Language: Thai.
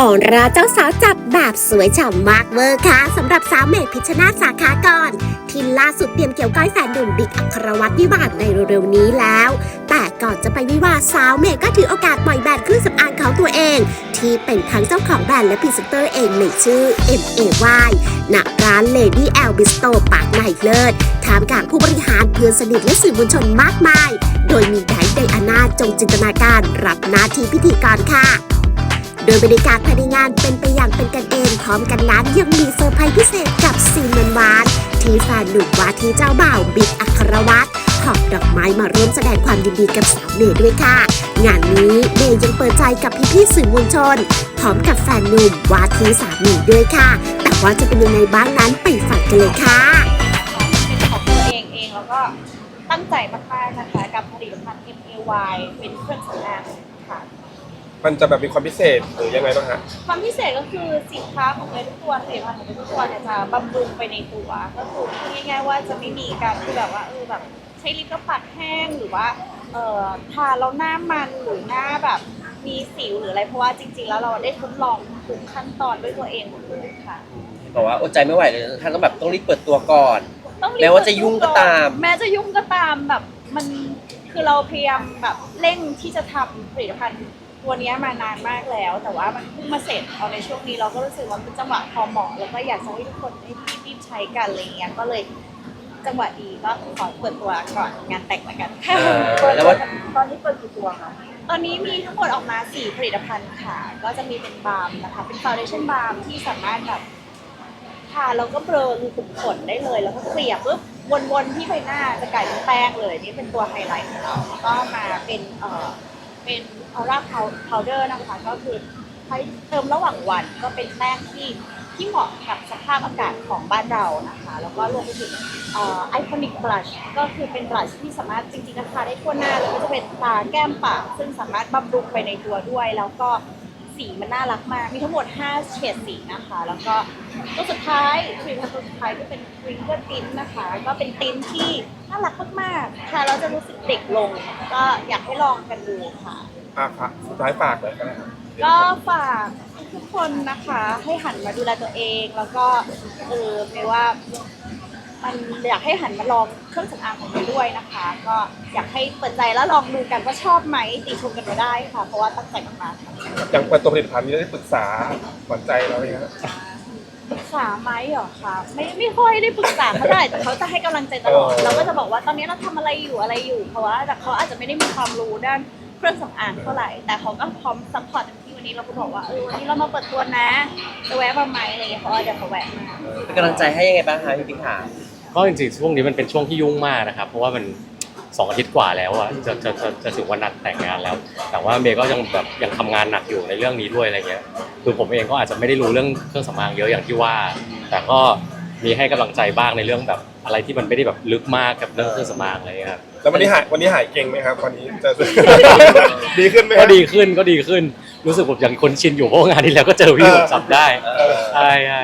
ออราเจ้าสาวจับแบบสวยฉ่ำมากเวอร์ค่ะสำหรับสาวเมย์พิชชนาสาขาก่อนที่ล่าสุดเตรียมเกี่ยวก้อยแฟนหนุ่มบิ๊กอัครวัตรวิวาทในเร็วๆนี้แล้ว แต่ก่อนจะไปวิวาสาวเมย์ก็ถือโอกาสปล่อยแบรนด์เครื่องสำอางของตัวเอง ที่เป็นทั้งเจ้าของแบรนด์และพรีเซนเตอร์เองในชื่อ MAY ณร้าน Lady L Bistro ปากใหม่เลิศท่ามกลางผู้บริหารเพื่อนสนิทและสื่อมวลชนมากมาย โดยมีไดร์ไดอาน่าจงจินตนาการรับหน้าที่พิธีกรค่ะ โดยบรรยากาศภายในงานเป็นไปอย่างเป็นกันเองพร้อมกันนั้นยังมีเซอร์ไพรส์พิเศษกับซีนหวานๆที่แฟนหนุ่มวาทีเจ้าบ่าวบิ๊กอัครวัตรหอบดอกไม้มาร่วมแสดงความยินดีกับสาวเมย์ด้วยค่ะ งานนี้เมย์ยังเปิดใจกับพี่ๆสื่อมวลชน พร้อมกับแฟนหนุ่มวาทีสามีด้วยค่ะ แต่ว่าจะเป็นยังไงบ้างนั้นไปฟังกันเลยค่ะเป็นของตัวเองเองแล้วก็ตั้งใจมากๆนะคะกับผลิตภัณฑ์ MAY เป็นเครื่องสำอางค่ะ มันจะแบบมีความพิเศษหรือยังไงบ้างฮะ ความพิเศษก็คือสินค้าของเมย์ทุกตัวผลิตภัณฑ์ของเมย์ทุกตัวเนี่ยจะบำรุงไปในตัวก็คือพูดง่ายๆว่าจะไม่มีการที่แบบว่าเออแบบใช้ลิปแล้วปากแห้งหรือว่าเอ่อทาแล้วหน้ามันหรือหน้าแบบมีสิวหรืออะไรเพราะว่าจริง ๆ แล้วเราได้ทดลองทุกขั้นตอนด้วยตัวเองหมดเลยค่ะ บอกว่าอดใจไม่ไหวเลยท่านต้องแบบต้องรีบเปิดตัวก่อน ต้องรีบแม้ว่าจะยุ่งก็ตาม แม้จะยุ่งก็ตามแบบมันคือเราพยายามแบบเร่งที่จะทำผลิตภัณฑ์ ตัวเนี้ยมานานมากแล้ว แต่ว่ามันเพิ่งมาเสร็จเอาในช่วงนี้เราก็รู้สึกว่าเป็นจังหวะพอเหมาะแล้วก็อยากจะให้ทุกคนได้รีบๆใช้กันอะไรเงี้ยก็เลยจังหวะดีก็ขอเปิดตัวก่อนงานแต่งละกันเออแล้วว่าตอนนี้เปิดกี่ตัวคะตอนนี้มีทั้งหมดออกมาสี่ผลิตภัณฑ์ค่ะ ก็จะมีเป็นบาล์มนะคะ เป็นฟาวเดชั่นบาล์มที่สามารถแบบทาแล้วก็เบลอรูขุมขนได้เลย แล้วก็เกลี่ยปุ๊บวนๆที่ใบหน้าจะกลายเป็นแป้งเลย นี่เป็นตัวไฮไลท์ของเราแล้วก็มาเป็นเอ่อ เป็นออร่าพาวเดอร์นะคะก็คือใช้เติมระหว่างวันก็เป็นแป้งที่ที่เหมาะกับสภาพอากาศของบ้านเรานะคะ แล้วก็รวมไปถึงไอคอนิกบลัชก็คือเป็นบลัชที่สามารถจริงๆนะคะได้ทั่วหน้าแล้วก็จะเป็นตาแก้มปากซึ่งสามารถบำรุงไปในตัวด้วย แล้วก็ สีมันน่ารักมาก มีทั้งหมด 5 เฉดสีนะคะ แล้วก็ตัวสุดท้ายผลิตภัณฑ์ตัวสุดท้ายก็เป็นวิงเกอร์ตินนะคะ ก็เป็นตินที่น่ารักมากๆค่ะเราจะรู้สึกเด็กลง ก็อยากให้ลองกันดูค่ะ อะฝากสุดท้ายฝากเลยก็ได้ครับก็ฝากทุกคนนะคะ ให้หันมาดูแลตัวเอง แล้วก็เออไม่ว่า มันอยากให้หันมาลองเครื่องสำอางของเราด้วยนะคะ ก็อยากให้เปิดใจแล้วลองดูกันว่าชอบไหมติชมกันมาได้ค่ะ เพราะว่าตั้งใจมากๆค่ะอย่างเปิดตัวผลิตภัณฑ์นี้ได้ปรึกษาหวานใจเราไหมครับปรึกษาไหมเหรอคะไม่ไม่ค่อยได้ปรึกษาเขาเท่าไหร่แต่เขาจะให้กำลังใจตลอดเราก็จะบอกว่าตอนนี้เราทำอะไรอยู่อะไรอยู่ เพราะว่าแต่เขาอาจจะไม่ได้มีความรู้ด้านเครื่องสำอางเท่าไหร่แต่เขาก็พร้อมซัพพอร์ตเต็มที่วันนี้เราก็บอกว่าเออวันนี้เรามาเปิดตัวนะจะแวะมาไหมอะไรอย่างเงี้ยเขาก็เดี๋ยวเขาแวะมา เป็นกำลังใจให้ยังไงบ้างคะพี่ปิ๊กขา ก็จริงๆช่วงนี้มันเป็นช่วงที่ยุ่งมากนะครับเพราะว่ามันสองอาทิตย์กว่าแล้วอะจะจะจะจะถึงวันนัดแต่งงานแล้ว แต่ว่าเมย์ก็ยังแบบยังทำงานหนักอยู่ในเรื่องนี้ด้วยอะไรเงี้ยคือผมเองก็อาจจะไม่ได้รู้เรื่องเครื่องสำอางเยอะอย่างที่ว่า แต่ก็มีให้กำลังใจบ้างในเรื่องแบบอะไรที่มันไม่ได้แบบลึกมากกับเรื่องเครื่องสำอางอะไรเงี้ยครับ แล้ววันนี้หายวันนี้หายเก่งไหมครับวันนี้จะ ดีขึ้นไหมคก็รับดีขึ้นก็ดีขึ้นรู้สึกผมยังคุ้นชินอยู่เพราะว่างานที่แล้วก็เจอพี่ผมจำได้เออใช่ใช่